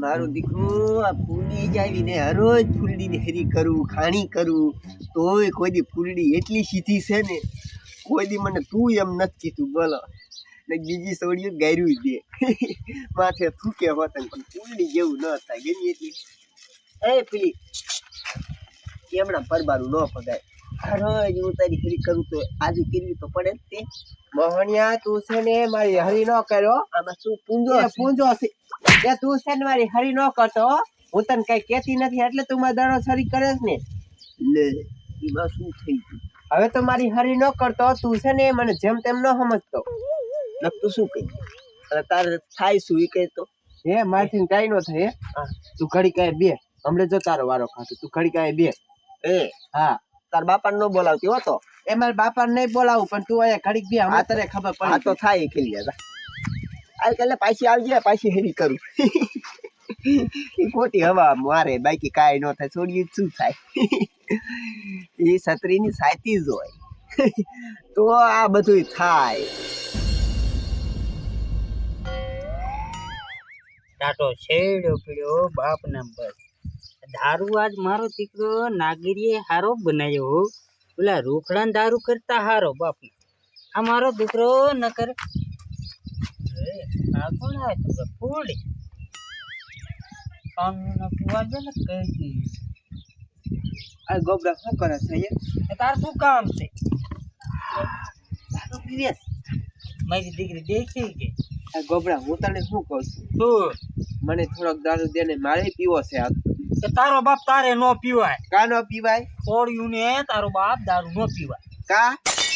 મારું દીકરું આ ફૂલડી જાવીને હરોજ ફૂલડીની હેરી કરું, ખાણી કરું. તોય કોઈ દી ફૂલડી એટલી સીધી છે ને, કોઈ દી મને તું એમ નથી કીધું, બોલો. ને બીજી સોડીઓ ગાર્યું દે માથે થૂકે હોત પણ ફૂલડી જેવું ન થાય, ગમી એટલી. એ પેલી એમણા પરબારું ન પગાય. હરોજ હું તારી હેરી કરું તો આજે કરવી તો પડે જ તે? મોહણિયા તું છે ને મારી હરી ન કર્યો આમાં શું પૂંજો પૂંજો છે એ તું છે ને મારી હરી ન કરતો હું. તને કઈ કેતી નથી એટલે તું મારા દાડો સરી કરે ને. લે એમાં શું થઈ ગયું? હવે તો મારી હરી ન કરતો તું છે ને મને જેમ તેમ ન સમજતો. તું શું કહી? અને તારે થાય શું એ કહે તો? હે મારથી કઈ ન થાય હે. તું ઘડી કાંઈ બે. હમણાં જો તારો વારો ખાતો તું ઘડી કાંઈ બે. એ? હા. તાર બાપા નો બોલાવતી હો એ મારા બાપા નહીં બોલાવું પણ તું અહીંયા ઘડીક બી હમણાં તને ખબર પડે આ તો થાય ખીલી જતા આજ કાલે પાછી આવજે પાછી હેરી કરું. એ ખોટી હવા મારે બાકી કાંઈ ન થાય છોડ્યું શું થાય? એ છત્રીની સાચી જ હોય. તો આ બધું થાય. ટાટો છેડ્યો પીડ્યો બાપ નંબર. બસ દારૂ આજ મારો દીકરો નાગરીએ હારો બનાવ્યો હો. ઓલા રોકડા દારૂ કરતા હારો બાપ. આ મારો દીકરો નકર કરે ફૂલી કાનૂન પીવા દે ને કહી આ ગોબડા શું કરે છે અહીંયા? તાર શું કામ છે? મારી દીકરી દેખી કે આ ગોબરા હું તને શું કહું છું? તું મને થોડોક દારૂ દે ને મારે પીવો છે આ કે તારો બાપ તારે નો પીવાય. કા નો પીવાય? છોડ્યું ને તારો બાપ દારૂ નો પીવાય. કા?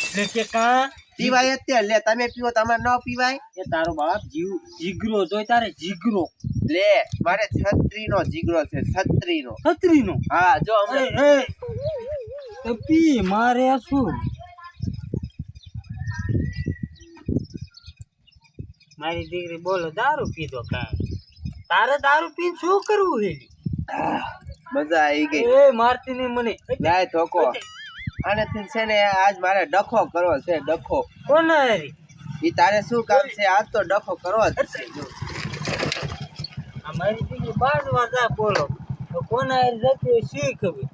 એટલે કે કા? પીવાય જ તે. લે તમે પીવો તમારે ન પીવાય? એ તારો બાપ જીવ જીગરો જોઈ તારે જીગરો. લે મારે છત્રી નો જીગરો છે છત્રી નો છત્રીનો? હા જો અમે પી મારે શું? મારી દીકરી બોલો દારૂ પીધો કાંઈ. તારે દારૂ પીને શું કરવું હેલી મજા આવી ગઈ. એ મારતી નહીં મને. લાય ઠોકો અને તું છે ને આજ મારે ડખો કરવો છે ડખો. કોને ઈ તારે શું કામ છે? આજ તો ડખો કરવો જ છે. મારી દીકરી બાર વાર બોલો. તો કોને જતી શી ખબર?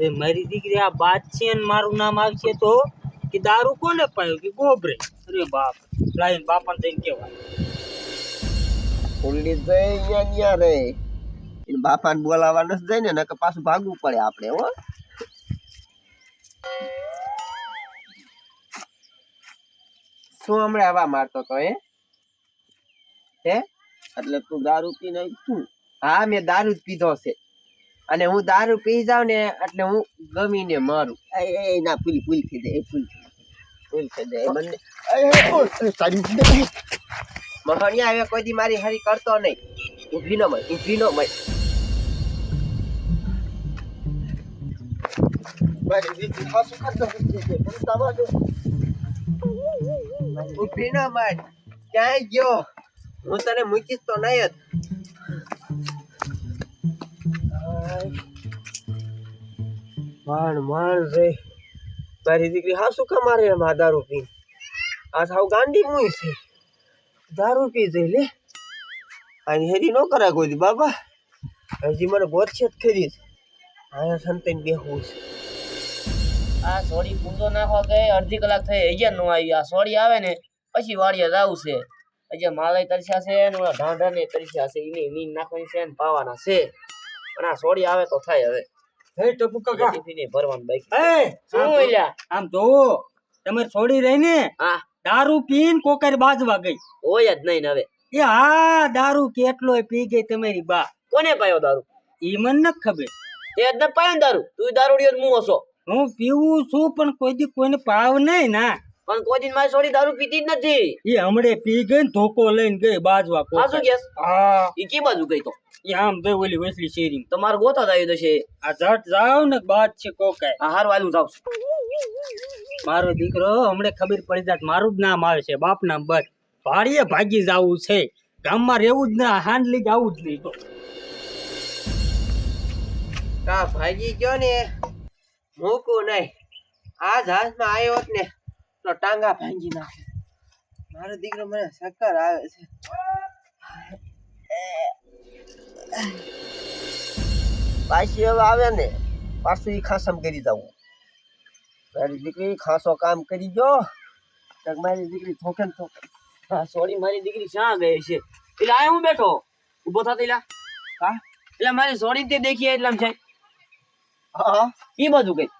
એ મારી દીકરી આ બાદ છે ને મારું નામ આવશે તો કે દારૂ કોને પાયો? કે ગોબરે? અરે બાપ. લાઈન બાપાને જઈને કેવાય ફૂલડી જઈ ગયા રે. એને બાપાને બોલાવવાનું નથી જાય ને નકર પાછું ભાગવું પડે આપણે, હો. શું હમણાં આવા મારતો તો એ હે? એટલે તું દારૂ પીને શું હા, મેં દારૂ જ પીધો છે. અને હું દારૂ પી જાઉં ને, એટલે હું ગમીને મારું. એ ના પૂલી પૂલી થઈ દે એ પૂલી પૂલી થઈ એ બંને મહણિયા હવે કોઈ દી મારી હરી કરતો નહીં. ઊભી નો મય, ઊભી નો મય. મારી દીકરી હાસુ કરતો ઊભી છે મને તાવા દે ઊભી નો મય ક્યાંય ગયો? હું તને મૂકીશ તો નહીં જ. માણ માણ રે. મારી દીકરી હાસુ કમારે એમ આ દારૂ પી આ સાવ ગાંડી મુઈ છે. દારૂ પી જઈ લે. આની હેરી ન કરાય કોઈ દી, બાબા. હજી મને ગોતશે જ ખરી છે. આયા સંતાઈને બેહવું છે. આ સોડી પૂંજો નાખવા ગઈ અડધી કલાક થઈ હજી નો આવી. આ સોડી આવે ને પછી વાડીએ જાવું છે હજી માલય તરસ્યા છે ને ઢાંઢા ને તરસ્યા છે એની નીંદ નાખવાની છે ને પાવાના છે. પણ આ સોડી આવે તો થાય હવે. હે ટપુ કાકા. ટિફિન એ ભરવાનું બાકી એ શું આમ ઓલ્યા આમ તો તમે છોડી રહી ને હા. દારૂ પીન કોકર બાજવા ગઈ. હોય જ નહીં ને હવે. એ હા દારૂ કેટલો પી ગઈ તમારી બા. કોને પાયો દારૂ? ઈ મને ન ખબર. તે જ ન પાયો દારૂ. તું દારૂડિયો જ મું હશો હું પીવું છું પણ કોઈ દી કોઈને પાવ નહીં ના. પણ કોઈ દિન મારી સોડી દારૂ પીતી જ નથી. એ હમણે પી ગઈ ને ધોકો લઈને ગઈ બાજવા કો શું. કેસ? હા. એ કી બાજુ ગઈ તો? એ આમ ગઈ ઓલી વેસલી શેરી તમારે ગોતા જ દશે છે. આ જટ જાવ ને બાદ છે કોકાય આ હાર વાલું જાવ. મારો દીકરો હમણે ખબર પડી જાત મારું જ નામ આવે છે બાપ નામ બસ. ભાડીએ ભાગી જાવું છે. ગામમાં રહેવું જ ના હાંડલી જ આવું જ નહીં તો. કા ભાગી ગયો ને? મૂકું નહીં. આ જહાજમાં આવ્યો ને તો ટાંગા ભાંગી નાખે. મારો દીકરો મને શક્કર આવે છે. પાછી હવે આવે ને પાછું એ ખાસમ કરી દઉં. મારી દીકરી ખાસો કામ કરી જો મારી દીકરી થોકે ને થોકે. હા સોરી મારી દીકરી શા ગઈ છે? એટલે આ હું બેઠો? ઊભો થતો એલા હા? એટલે મારી સોરી તે દેખી એટલામ છે. હા. એ બાજુ ગઈ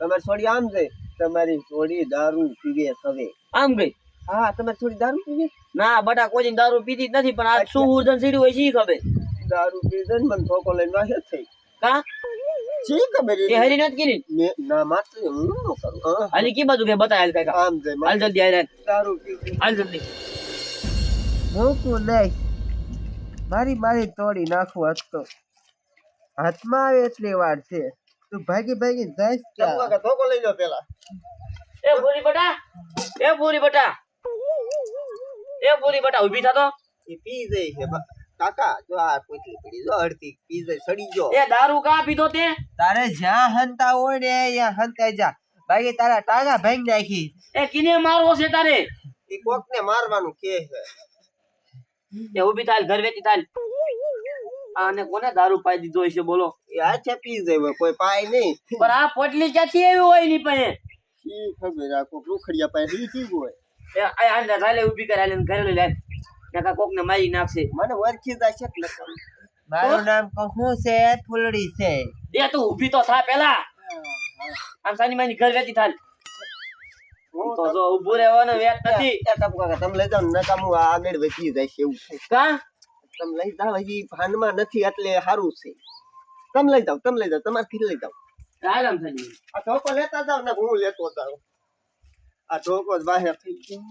તમારી છોડી આમ છે તમારી છોડી દારૂ પીવે હવે. આમ ગઈ? હા તમારી છોડી દારૂ પીવે? ના બટા કોઈ દારૂ પીતી જ નથી પણ આ શું ઉર્જન સીડી હોય શી ખબર. દારૂ પીધે ને મને ધોકો લઈને વાસે થઈ. કા? શી ખબર એ હરી નથી કરી ના માત્ર હું ન કરું. હાલી કી બધું કે બતા હાલ કાકા. આમ છે હાલ જલ્દી હાલ. દારૂ હાલ જલ્દી. મૂકું નહીં. મારી મારી તોડી નાખું હાથ તો હાથમાં આવે એટલી વાર છે. તું ભાગી ભાગી જઈશ ક્યાં ધોકો લઈ લો પેલા. એ ભૂરી બટા એ ભૂરી બટા. એ ભૂરી બટા ઊભી થતો એ પી જાય છે કાકા જો આ પોટલી પડી જો અડધી પી જાય સડી જો એ દારૂ કા પીધો તે? તારે જ્યાં હંતા હોય ને ત્યાં હંતા જા. બાકી તારા ટાંગા ભાંગી નાખી. એ કિને મારવો છે તારે? એ કોક ને મારવાનું કે છે. એ ઊભી થાલ ઘર વેચી થાલ. આને કોને દારૂ પાઈ દીધો હશે બોલો. આ છે પી જાય કોઈ પાય નહીં. પણ આ પોટલી ક્યાંથી આવી હોયની પણ ઈ ખબર આ કોક રૂખડિયા પાસે રીચી હોય. એ આ આને રાલે ઊભી કર આલે ઘરે લઈ લે. નકા કોક ને મારી નાખશે. મને ઓળખી જાય એટલે કહું. મારું નામ કહું છે? ફૂલડી છે. એ તું ઊભી તો થા પેલા. આમ સાની માની ઘર વેતી થાલ. હું તો જો ઊભું રહેવાનો વેત નથી. તમે લઈ જાઓ ને નકામું આગળ વધી જાય છે એવું કા? તમે લઈ જાઓ હજી ભાનમાં નથી એટલે સારું છે. તમે લઈ જાઓ તમે લઈ જાઓ તમારે ઘરે લઈ જાઓ. આરામ આમ આ ઢોકો લેતા જાવ ને હું લેતો જાઉં. આ ઢોકો જ બહાર થઈ ગયો.